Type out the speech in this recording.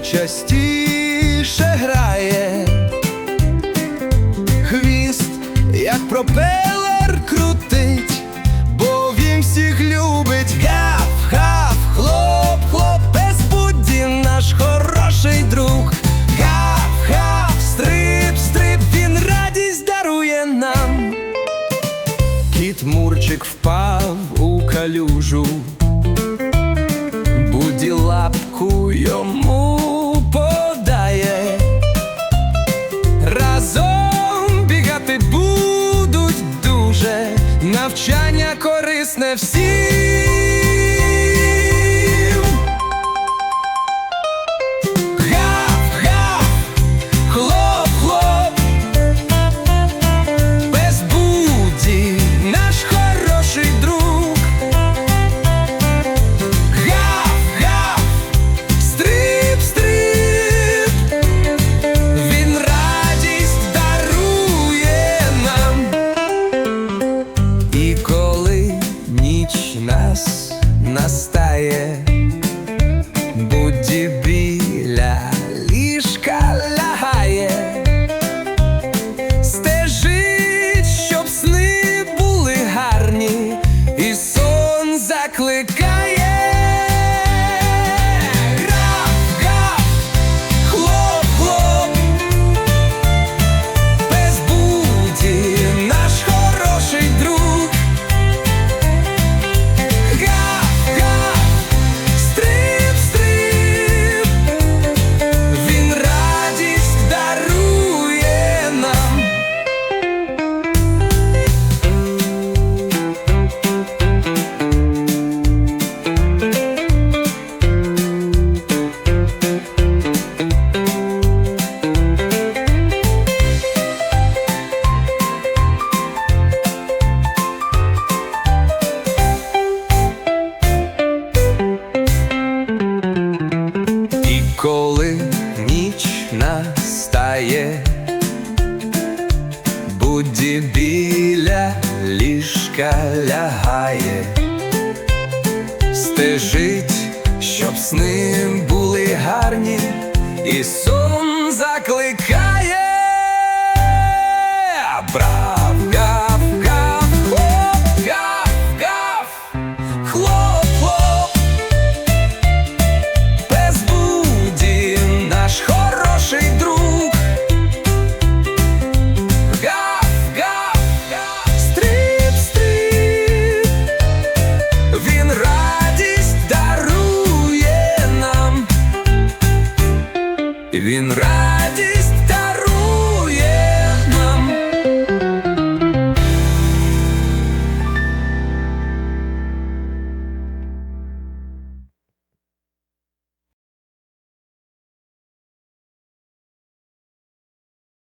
частіше грає, хвіст, як пропелер крутить, бо він всіх любить гав, гав, хлоп, хлоп, безбудін наш хороший друг. Гав, гав, стрип, стрип, він радість дарує нам. Кіт Мурчик впав у калюжу. корисне всім. Будді біля ліжка лягає, стежить, щоб сни були гарні, і сон закликає. він радіє.